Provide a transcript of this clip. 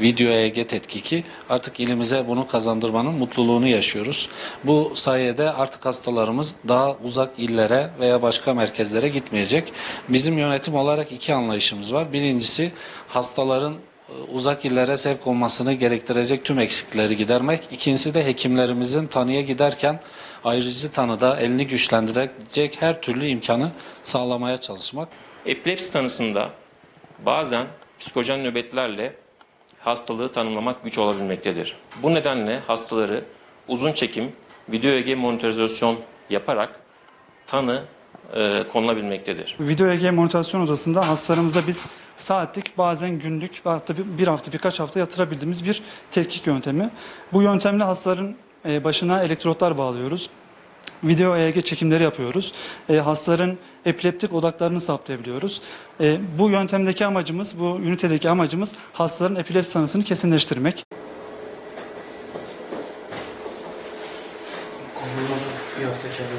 video EEG tetkiki artık ilimize bunu kazandırmanın mutluluğunu yaşıyoruz. Bu sayede artık hastalarımız daha uzak illere veya başka merkezlere gitmeyecek. Bizim yönetim olarak iki anlayışımız var. Birincisi hastaların e, uzak illere sevk olmasını gerektirecek tüm eksikleri gidermek. İkincisi de hekimlerimizin tanıya giderken ayrıcı tanıda elini güçlendirecek her türlü imkanı sağlamaya çalışmak. Epilepsi tanısında bazen psikojen nöbetlerle hastalığı tanımlamak güç olabilmektedir. Bu nedenle hastaları uzun çekim, video EG monitorizasyon yaparak tanı e, konulabilmektedir. Video EG monitorizasyon odasında hastalarımıza biz saatlik bazen günlük hatta bir hafta birkaç hafta yatırabildiğimiz bir tetkik yöntemi. Bu yöntemle hastaların e, başına elektrotlar bağlıyoruz. Video EEG çekimleri yapıyoruz. E, hastaların epileptik odaklarını saptayabiliyoruz. E, bu yöntemdeki amacımız, bu ünitedeki amacımız hastaların epilepsi tanısını kesinleştirmek. Bir hafta kendim